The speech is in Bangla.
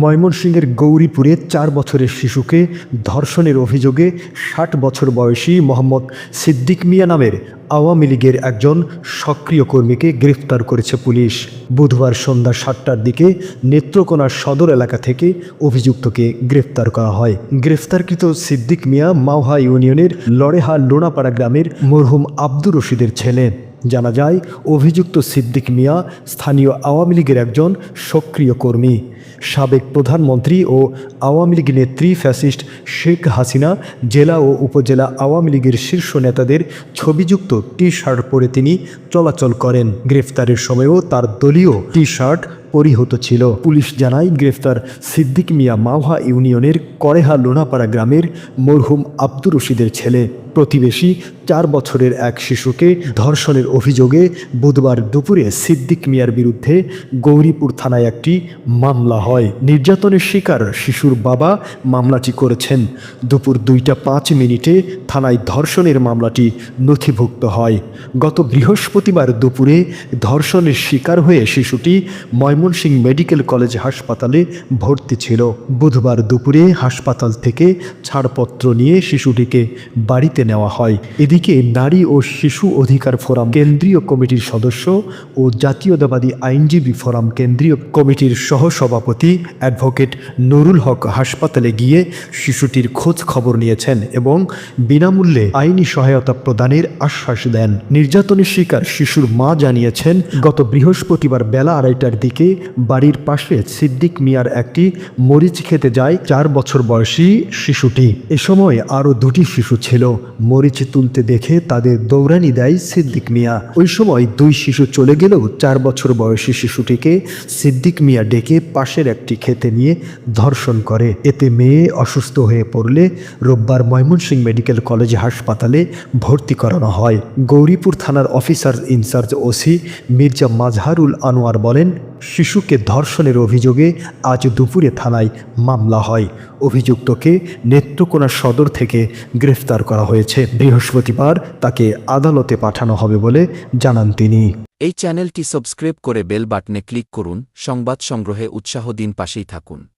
ময়মনসিংহের গৌরীপুরে চার বছরের শিশুকে ধর্ষণের অভিযোগে ষাট বছর বয়সী মোহাম্মদ সিদ্দিক মিয়া নামের আওয়ামী লীগের একজন সক্রিয় কর্মীকে গ্রেফতার করেছে পুলিশ। বুধবার সন্ধ্যা সাতটার দিকে নেত্রকোনার সদর এলাকা থেকে অভিযুক্তকে গ্রেফতার করা হয়। গ্রেফতারকৃত সিদ্দিক মিয়া মাওহা ইউনিয়নের লড়েহা লোনাপাড়া গ্রামের মরহুম আব্দুর রশিদের ছেলে। জানা যায়, অভিযুক্ত সিদ্দিক মিয়া স্থানীয় আওয়ামী লীগের একজন সক্রিয় কর্মী। সাবেক প্রধানমন্ত্রী ও আওয়ামী লীগ নেত্রী ফ্যাসিস্ট শেখ হাসিনা জেলা ও উপজেলা আওয়ামী লীগের শীর্ষ নেতাদের ছবিযুক্ত টি শার্ট পরে তিনি চলাচল করেন। গ্রেফতারের সময়ও তার দলীয় টি শার্ট পরিহত ছিল। পুলিশ জানায়, গ্রেফতার সিদ্দিক মিয়া মাওহা ইউনিয়নের করেহা লোনাপাড়া গ্রামের মরহুম আব্দুর রশিদের ছেলে। প্রতিবেশী চার বছরের এক শিশুকে ধর্ষণের অভিযোগে বুধবার দুপুরে সিদ্দিক মিয়ার বিরুদ্ধে গৌরীপুর থানায় একটি মামলা হয়। নির্যাতনের শিকার শিশুর বাবা মামলাটি করেছেন। দুপুর দুইটা পাঁচ মিনিটে থানায় ধর্ষণের মামলাটি নথিভুক্ত হয়। গত বৃহস্পতিবার দুপুরে ধর্ষণের শিকার হয়ে শিশুটি ময়মনসিংহ মেডিকেল কলেজ হাসপাতালে ভর্তি ছিল। বুধবার দুপুরে হাসপাতাল থেকে ছাড়পত্র নিয়ে শিশুটিকে বাড়িতে নেওয়া হয়। এদিকে নারী ও শিশু অধিকার ফোরাম কেন্দ্রীয় কমিটির সদস্য ও জাতীয়তাবাদী আইনজীবী ফোরাম কেন্দ্রীয় কমিটির সহসভাপতি অ্যাডভোকেট নুরুল হক হাসপাতালে গিয়ে শিশুটির খোঁজ খবর নিয়েছেন এবং বিনামূল্যে আইনি সহায়তা প্রদানের আশ্বাস দেন। নির্যাতনের শিকার শিশুর মা জানিয়েছেন, গত বৃহস্পতিবার বেলা আড়াইটার দিকে বাড়ির পাশে সিদ্দিক মিয়ার একটি মরিচ খেতে যায় চার বছর বয়সী শিশুটি। এ সময় আরও দুটি শিশু ছিল। মরিচ তুলতে দেখে তাদের দৌড়ানি দেয় সিদ্দিক মিয়া। ওই সময় দুই শিশু চলে গেলেও চার বছর বয়সী শিশুটিকে সিদ্দিক মিয়া ডেকে পাশের একটি খেতে নিয়ে ধর্ষণ করে। এতে মেয়ে অসুস্থ হয়ে পড়লে রোববার ময়মনসিংহ মেডিকেল কলেজ হাসপাতালে ভর্তি করানো হয়। গৌরীপুর থানার officer in charge OC Mirza Mazharul Anwar বলেন শিশুকে ধর্ষণের অভিযোগে আজ দুপুরে থানায় মামলা হয়। অভিযুক্তকে নেত্রকোনা সদর থেকে গ্রেফতার করা হয়েছে। বৃহস্পতিবার তাকে আদালতে পাঠানো হবে বলে জানান তিনি। এই চ্যানেলটি সাবস্ক্রাইব করে বেল বাটনে ক্লিক করুন। সংবাদ সংগ্রহে উৎসাহ দিন পাশেই থাকুন।